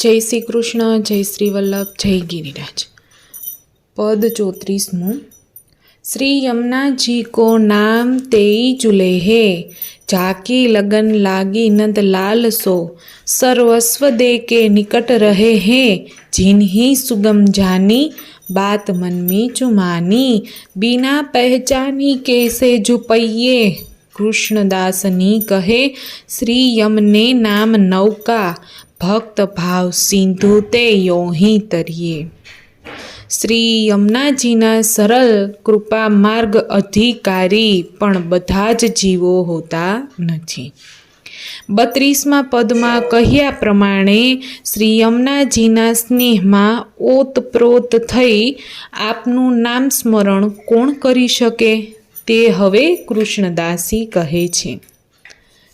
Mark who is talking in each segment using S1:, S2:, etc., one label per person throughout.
S1: જય શ્રી કૃષ્ણ જય શ્રી વલ્લભ જય ગિરિરાજ પદ ચોત્રીસમું શ્રી यमुना जी को नाम तेई जुले है जाकी लगन लागी नंद लाल सो सर्वस्व दे के निकट रहे हैं जिन्हीं सुगम जानी बात मन में चुमानी बिना पहचानी कैसे जुपैये કૃષ્ણદાસની કહે, શ્રી યમને નામ નૌકા, ભક્ત ભાવ સિંધુ તે યોહી તરીએ. શ્રી યમુનાજીના સરળ કૃપા માર્ગ અધિકારી પણ બધા જ જીવો હોતા નથી. બત્રીસમાં પદમાં કહ્યા પ્રમાણે શ્રી યમુનાજીના સ્નેહમાં ઓતપ્રોત થઈ આપનું નામ સ્મરણ કોણ કરી શકે? તે હવે કૃષ્ણદાસી કહે છે.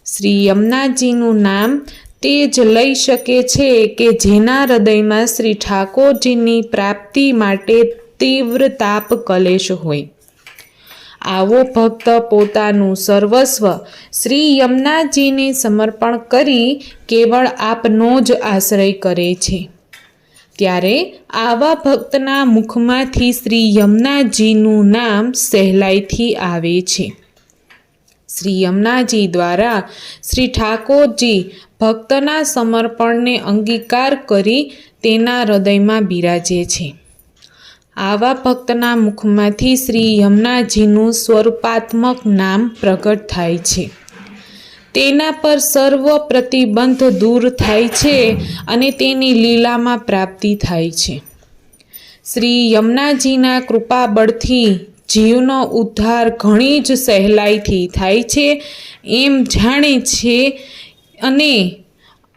S1: શ્રી યમુનાજીનું નામ તે જ લઈ શકે છે કે જેના હૃદયમાં શ્રી ઠાકોરજીની પ્રાપ્તિ માટે તીવ્ર તાપ કલેશ હોય. આવો ભક્ત પોતાનું સર્વસ્વ શ્રી યમુનાજીને સમર્પણ કરી કેવળ આપનો જ આશ્રય કરે છે. ત્યારે આવા ભક્તના મુખમાંથી શ્રી યમુનાજીનું નામ સહેલાઈથી આવે છે. શ્રી યમુનાજી દ્વારા શ્રી ઠાકોરજી ભક્તના સમર્પણને અંગીકાર કરી તેના હૃદયમાં બિરાજે છે. આવા ભક્તના મુખમાંથી શ્રી યમુનાજીનું સ્વરૂપાત્મક નામ પ્રગટ થાય છે. તેના પર સર્વ પ્રતિબંધ દૂર થાય છે અને તેની લીલામાં પ્રાપ્તિ થાય છે. શ્રી યમુનાજીના કૃપાબળથી જીવનો ઉદ્ધાર ઘણી જ સહેલાઈથી થાય છે, એમ જાણે છે અને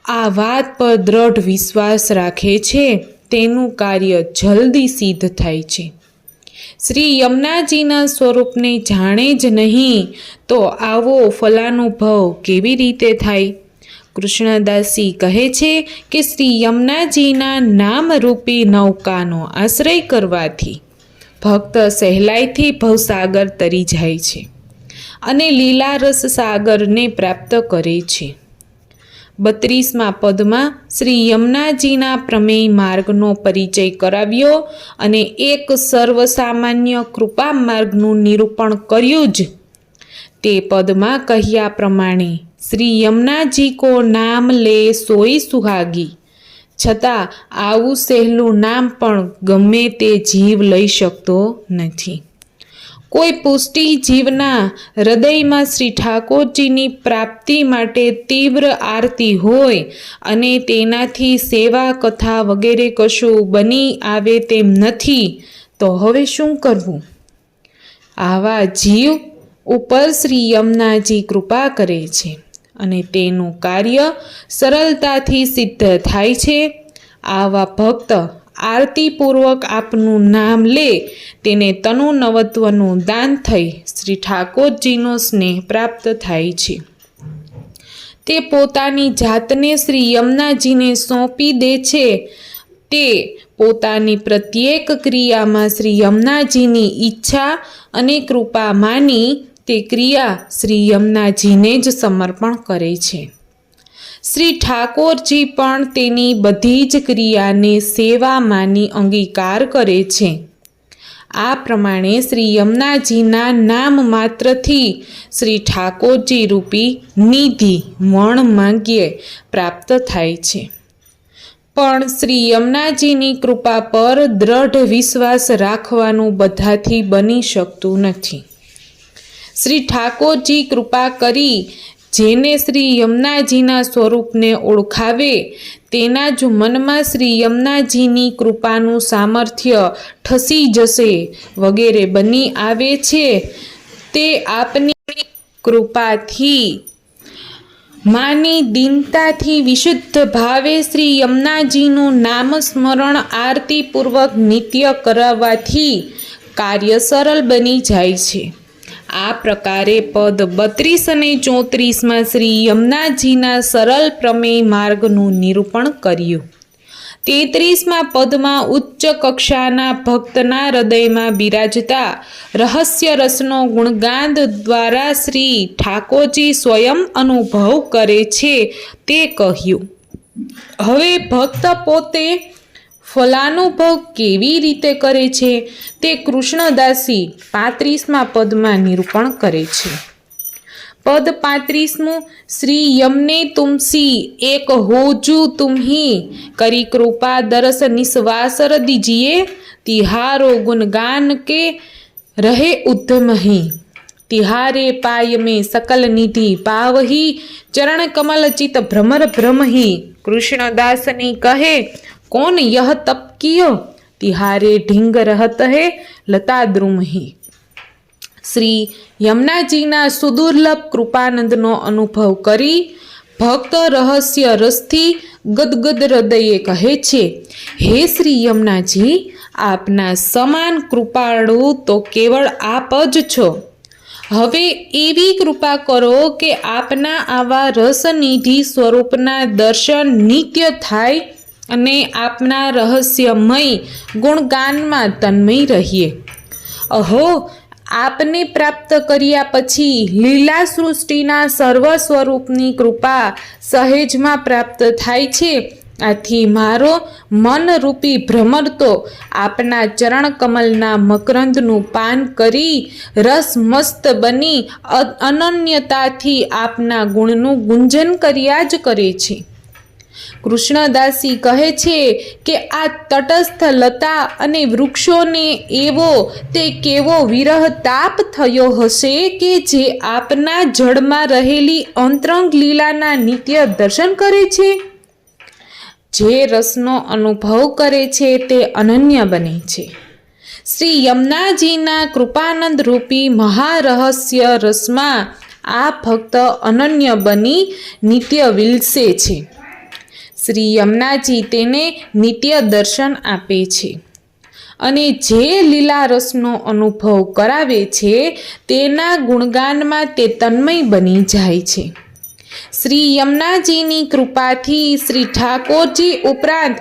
S1: આ વાત પર દ્રઢ વિશ્વાસ રાખે છે. તેનું કાર્ય જલ્દી સિદ્ધ થાય છે. શ્રી યમુનાજીના સ્વરૂપને જાણે જ નહીં તો આવો ફલાનુભવ કેવી રીતે થાય? કૃષ્ણદાસી કહે છે કે શ્રી યમુનાજીના નામરૂપી નૌકાનો આશ્રય કરવાથી ભક્ત સહેલાઈથી ભવસાગર તરી જાય છે અને લીલારસ સાગરને પ્રાપ્ત કરે છે. બત્રીસમાં પદમાં શ્રી યમુનાજીના પ્રમેય માર્ગનો પરિચય કરાવ્યો અને એક સર્વસામાન્ય કૃપા માર્ગનું નિરૂપણ કર્યું જ. તે પદમાં કહ્યા પ્રમાણે શ્રી યમુનાજી કો નામ લે સોઈ સુહાગી. છતાં આવું સહેલું નામ પણ ગમે તે જીવ લઈ શકતો નથી. કોઈ પુષ્ટિ જીવના હૃદયમાં શ્રી ઠાકોરજીની પ્રાપ્તિ માટે તીવ્ર આરતી હોય અને તેનાથી સેવા કથા વગેરે કશું બની આવે તેમ નથી, તો હવે શું કરવું? આવા જીવ ઉપર શ્રી યમુનાજી કૃપા કરે છે અને તેનું કાર્ય સરળતાથી સિદ્ધ થાય છે. આવા ભક્ત આરતીપૂર્વક આપનું નામ લે. તેને તનુ નવત્વનું દાન થઈ શ્રી ઠાકોરજીનો સ્નેહ પ્રાપ્ત થાય છે. તે પોતાની જાતને શ્રી યમુનાજીને સોંપી દે છે. તે પોતાની પ્રત્યેક ક્રિયામાં શ્રી યમુનાજીની ઈચ્છા અને કૃપા માની તે ક્રિયા શ્રી યમુનાજીને જ સમર્પણ કરે છે. શ્રી ઠાકોરજી પણ તેની બધી જ ક્રિયાને સેવા માની અંગીકાર કરે છે. આ પ્રમાણે શ્રી યમુનાજીના નામ માત્રથી શ્રી ઠાકોરજી રૂપી નિધિ મણ માંગ્યે પ્રાપ્ત થાય છે. પણ શ્રી યમુનાજીની કૃપા પર દ્રઢ વિશ્વાસ રાખવાનું બધાથી બની શકતું નથી. શ્રી ઠાકોરજી કૃપા કરી જેને શ્રી યમુનાજીના સ્વરૂપને ઓળખાવે, તેના જ મનમાં શ્રી યમુનાજીની કૃપાનું સામર્થ્ય ઠસી જશે, વગેરે બની આવે છે. તે આપની કૃપાથી માની દીનતાથી વિશુદ્ધ ભાવે શ્રી યમુનાજીનું નામ સ્મરણ આરતીપૂર્વક નિત્ય કરાવવાથી કાર્ય સરળ બની જાય છે. આ પ્રકારે પદ બત્રીસ અને ચોત્રીસમાં શ્રી યમુનાજીના સરળ પ્રમેય માર્ગનું નિરૂપણ કર્યું. તેત્રીસમાં પદમાં ઉચ્ચ કક્ષાના ભક્તના હૃદયમાં બિરાજતા રહસ્ય રસનો ગુણગાન દ્વારા શ્રી ઠાકોરજી સ્વયં અનુભવ કરે છે તે કહ્યું. હવે ભક્ત પોતે ફલાનુભવ કેવી રીતે કરે છે તે કૃષ્ણદાસી પાંત્રીસમાં પદમાં નિરૂપણ કરે છે. પદ પાંત્રીસમું, શ્રી યમને તુમસી, એક હોજુ તુમ્હી, કરી કૃપા દરસ નિશ્વાસર દીજીએ, તિહારો ગુણગાન કે રહે ઉદ્ધમહી તિહારે પાય મેં સકલ નિધિ પાવહી, ચરણ કમલ ચિત ભ્રમર ભ્રમહી. કૃષ્ણદાસની કહે કોન યહ તપકીય તિહારે ઢીંગ રહત હે લતાદ્રુમહી શ્રી યમુનાજીના સુદુર્લભ કૃપાનંદનો અનુભવ કરી ભક્ત રહસ્ય રસથી ગદગદ હૃદયે કહે છે, હે શ્રી યમુનાજી, આપના સમાન કૃપાળુ તો કેવળ આપ જ છો. હવે એવી કૃપા કરો કે આપના આવા રસનિધિ સ્વરૂપના દર્શન નિત્ય થાય અને આપના રહસ્યમય ગુણગાનમાં તન્મય રહીએ. અહો, આપને પ્રાપ્ત કર્યા પછી લીલા સૃષ્ટિના સર્વ સ્વરૂપની કૃપા સહેજમાં પ્રાપ્ત થાય છે. આથી મારો મનરૂપી ભ્રમર તો આપના ચરણ કમલના મકરંદનું પાન કરી રસમસ્ત બની અનન્યતાથી આપના ગુણનું ગુંજન કર્યા જ કરે છે. કૃષ્ણદાસી કહે છે કે આ તટસ્થ લતા અને વૃક્ષોને એવો તે કેવો વિરહ તાપ થયો હશે કે જે આપના જળમાં રહેલી અંતરંગ લીલાના નિત્ય દર્શન કરે છે? જે રસનો અનુભવ કરે છે તે અનન્ય બને છે. શ્રી યમુનાજીના કૃપાનંદ રૂપી મહારહસ્ય રસમાં આ ભક્ત અનન્ય બની નિત્ય વિલસે છે. શ્રી યમુનાજી તેને નિત્ય દર્શન આપે છે. અને જે લીલા રસનો અનુભવ કરાવે છે, તેના ગુણગાનમાં તે તન્મય બની જાય છે. શ્રી યમુનાજીની કૃપાથી શ્રી ઠાકોરજી ઉપરાંત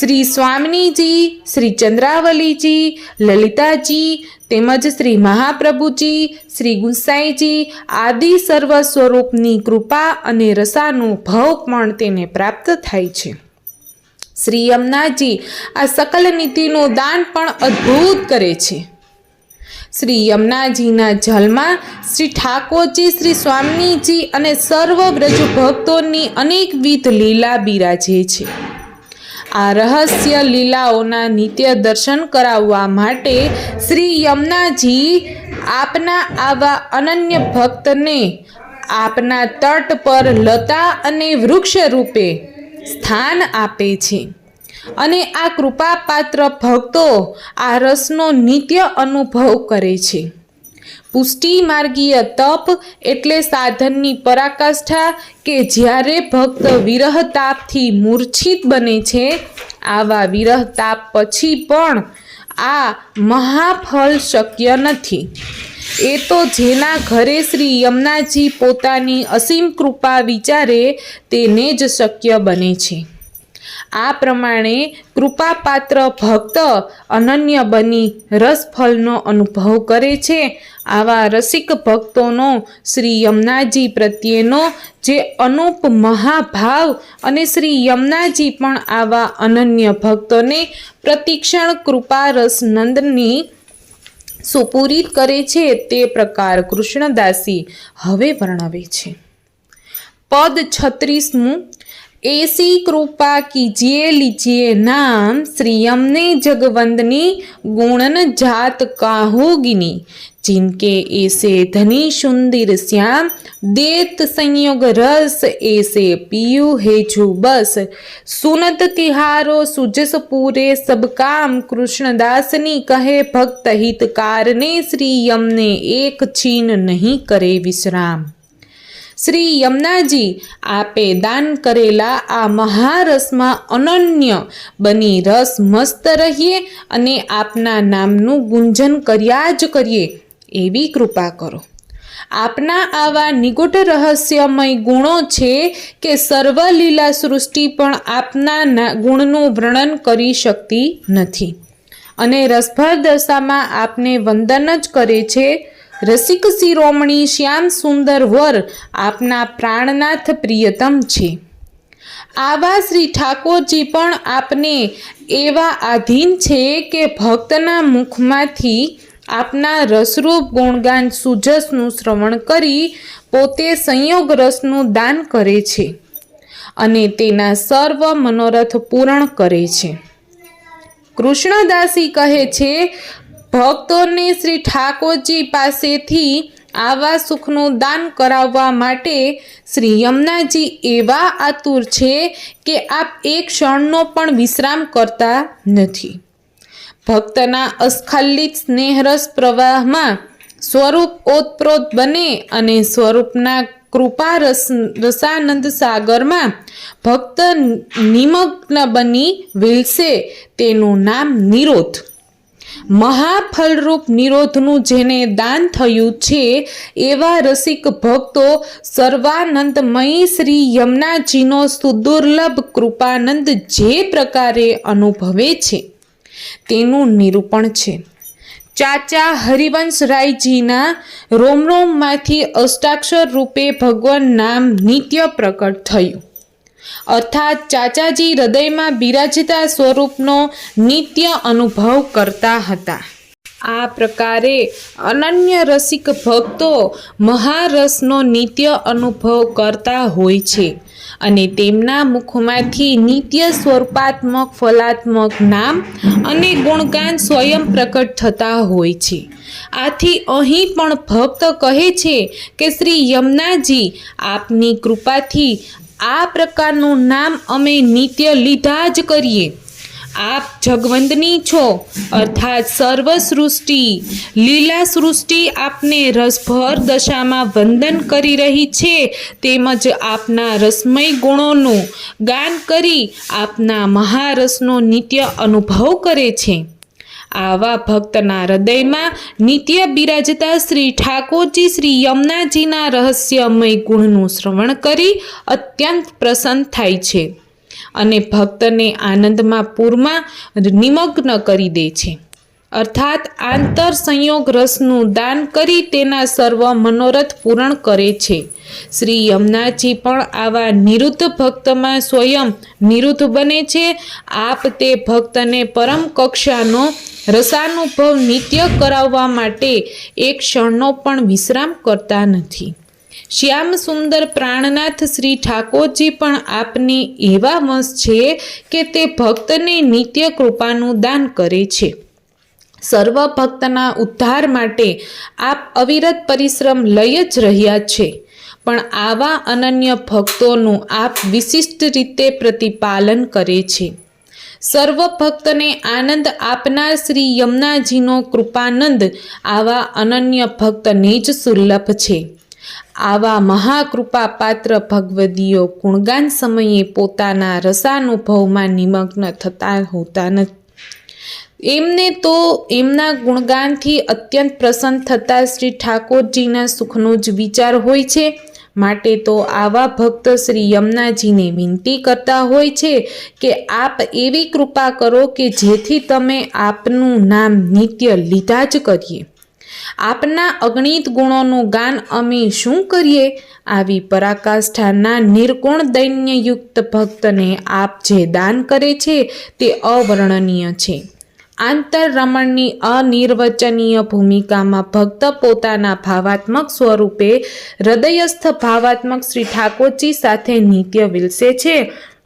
S1: શ્રી સ્વામિનીજી, શ્રી ચંદ્રાવલીજી, લલિતાજી, તેમજ શ્રી મહાપ્રભુજી, શ્રી ગુસાઈજી આદિ સર્વ સ્વરૂપની કૃપા અને રસાનુભવ પણ તેને પ્રાપ્ત થાય છે. શ્રી યમુનાજી આ સકલ નીતિનું દાન પણ અદ્ભુત કરે છે. શ્રી યમુનાજીના જલમાં શ્રી ઠાકોરજી, શ્રી સ્વામીજી અને સર્વ બ્રજ ભક્તોની અનેકવિધ લીલા બિરાજે છે. આ રહસ્ય લીલાઓના નિત્ય દર્શન કરાવવા માટે શ્રી યમુનાજી આપના આવા અનન્ય ભક્તને આપના તટ પર લતા અને વૃક્ષ રૂપે સ્થાન આપે છે. અને આ કૃપાપાત્ર ભક્તો આ રસનો નિત્ય અનુભવ કરે છે. પુષ્ટિ માર્ગીય તપ એટલે સાધનની પરાકાષ્ઠા કે જ્યારે ભક્ત વિરહ તાપથી મૂર્છિત બને છે, આવા વિરહ તાપ પછી પણ આ મહાફળ શક્ય નથી. એ તો જેના ઘરે શ્રી યમુનાજી પોતાની અસીમ કૃપા વિચારે, તેને જ શક્ય બને છે. આ પ્રમાણે કૃપાપાત્ર ભક્ત અનન્ય બની રસફલનો અનુભવ કરે છે. આવા રસિક ભક્તોનો શ્રી યમુનાજી પ્રત્યેનો જે અનુપ મહાભાવ અને શ્રી યમુનાજી પણ આવા અનન્ય ભક્તોને પ્રતિક્ષણ કૃપા રસનંદની સુપૂરિત કરે છે તે પ્રકાર કૃષ્ણદાસી હવે વર્ણવે છે. પદ છત્રીસમું ऐसी कृपा कीजिए लीजिए नाम श्री यमने जगवंदनी गुणन जात काहोगिनी जिनके ऐसे धनी सुंदर श्याम देत संयोग रस ऐसे पियु है जो बस सुनत तिहारो सुजस पूरे सब काम कृष्णदासनी कहे भक्त हितकारने श्री यमने एक छीन नहीं करे विश्राम શ્રી યમુનાજી આપે દાન કરેલા આ મહારસમાં અનન્ય બની રસ મસ્ત રહીએ અને આપના નામનું ગુંજન કર્યા જ કરીએ એવી કૃપા કરો. આપના આવા નિગૂઢ રહસ્યમય ગુણો છે કે સર્વલીલા સૃષ્ટિ પણ આપના ગુણનું વર્ણન કરી શકતી નથી. અને રસભર દશામાં આપને વંદન જ કરે છે રસિક શિરોમણી શ્યામ સુંદર વર આપના પ્રાણનાથ પ્રિયતમ છે. આવા શ્રી ઠાકોરજી પણ આપને એવા આધીન છે કે ભક્તના મુખમાંથી આપના રસરૂપ ગુણગાન સુજસનું શ્રવણ કરી પોતે સંયોગ રસનું દાન કરે છે અને તેના સર્વ મનોરથ પૂર્ણ કરે છે. કૃષ્ણદાસી કહે છે ભક્તોને શ્રી ઠાકોરજી પાસેથી આવા સુખનું દાન કરાવવા માટે શ્રી યમુનાજી એવા આતુર છે કે આપ એક ક્ષણનો પણ વિશ્રામ કરતા નથી. ભક્તના અસ્ખલિત સ્નેહરસ પ્રવાહમાં સ્વરૂપ ઓતપ્રોત બને અને સ્વરૂપના કૃપા રસ રસાનંદ સાગરમાં ભક્ત નિમગ્ન બની વિલસે તેનું નામ નિરોધ. મહાફલરૂપ નિરોધનું જેને દાન થયું છે, એવા રસિક ભક્તો સર્વાનંદમયી શ્રી યમુનાજીનો સુદુર્લભ કૃપાનંદ જે પ્રકારે અનુભવે છે, તેનું નિરૂપણ છે. ચાચા હરિવંશરાયજીના રોમરોમમાંથી અષ્ટાક્ષર રૂપે ભગવાન નામ નિત્ય પ્રકટ થયું. અર્થાત ચાચાજી હૃદયમાં બિરાજતા સ્વરૂપનો નિત્ય અનુભવ કરતા હતા. આ પ્રકારે અનન્ય રસિક ભક્તો મહારસનો નિત્ય અનુભવ કરતા હોય છે અને તેમના મુખમાંથી નિત્ય સ્વરૂપાત્મક ફલાત્મક નામ અને ગુણગાન સ્વયં પ્રકટ થતા હોય છે. આથી અહીં પણ ભક્ત કહે છે કે શ્રી યમુનાજી આપની કૃપાથી આ પ્રકારનું નામ અમે નિત્ય લીધા જ કરીએ. આપ જગવંતની છો, અર્થાત સર્વ સૃષ્ટિ લીલા સૃષ્ટિ આપને રસભર દશામાં વંદન કરી રહી છે, તેમજ આપના રસમય ગુણોનું ગાન કરી આપના મહારસનો નિત્ય અનુભવ કરે છે. આવા ભક્તના હૃદયમાં નિત્ય બિરાજતા શ્રી ઠાકોરજી શ્રી યમુનાજીના રહસ્યમય ગુણનું શ્રવણ કરી અત્યંત પ્રસન્ન થાય છે અને ભક્તને આનંદમાં પૂરમાં નિમગ્ન કરી દે છે. અર્થાત આંતર સંયોગ રસનું દાન કરી તેના સર્વ મનોરથ પૂરણ કરે છે. શ્રી યમુનાજી પણ આવા નિરુદ્ધ ભક્તમાં સ્વયં નિરુદ્ધ બને છે. આપ તે ભક્તને પરમ કક્ષાનો રસાનુભવ નિત્ય કરાવવા માટે એક ક્ષણનો પણ વિશ્રામ કરતા નથી. શ્યામ સુંદર પ્રાણનાથ શ્રી ઠાકોરજી પણ આપને એવા વંશ છે કે તે ભક્તને નિત્ય કૃપાનું દાન કરે છે. સર્વ ભક્તના ઉદ્ધાર માટે આપ અવિરત પરિશ્રમ લઈ જ રહ્યા છે. પણ આવા અનન્ય ભક્તોનું આપ વિશિષ્ટ રીતે પ્રતિપાલન કરે છે. સર્વ ભક્તને આનંદ આપનાર શ્રી યમુનાજીનો કૃપાનંદ આવા અનન્ય ભક્તને જ સુલભ છે. આવા મહાકૃપા પાત્ર ભગવદીઓ ગુણગાન સમયે પોતાના રસાનુભવમાં નિમગ્ન થતા હોતા નથી. એમને તો એમના ગુણગાનથી અત્યંત પ્રસન્ન થતા શ્રી ઠાકોરજીના સુખનો જ વિચાર હોય છે. માટે તો આવા ભક્ત શ્રી યમુનાજીને વિનંતી કરતા હોય છે કે આપ એવી કૃપા કરો કે જેથી તમે આપનું નામ નિત્ય લીધા જ કરીએ. આપના અગણિત ગુણોનું ગાન અમે શું કરીએ? આવી પરાકાષ્ઠાના નિર્ગુણ દૈન્યયુક્ત ભક્તને આપ જે દાન કરે છે તે અવર્ણનીય છે. આંતરરમણની અનિર્વચનીય ભૂમિકામાં ભક્ત પોતાના ભાવાત્મક સ્વરૂપે હૃદયસ્થ ભાવાત્મક શ્રી ઠાકોરજી સાથે નિત્ય વિલસે છે.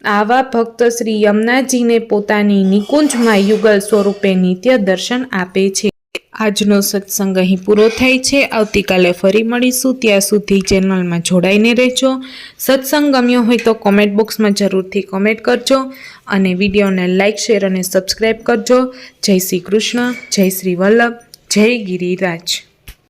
S1: આવા ભક્ત શ્રી યમુનાજીને પોતાની નિકુંજમાં યુગલ સ્વરૂપે નિત્ય દર્શન આપે છે. આજનો સત્સંગ અહીં પૂરો થાય છે. આવતીકાલે ફરી મળીશું. ત્યાં સુધી ચેનલમાં જોડાઈને રહેજો. સત્સંગ ગમ્યો હોય તો કોમેન્ટ બોક્સમાં જરૂરથી કોમેન્ટ કરજો અને વિડીયોને લાઇક શેર અને સબસ્ક્રાઈબ કરજો. જય શ્રી કૃષ્ણ. જય શ્રી વલ્લભ. જય ગિરિરાજ.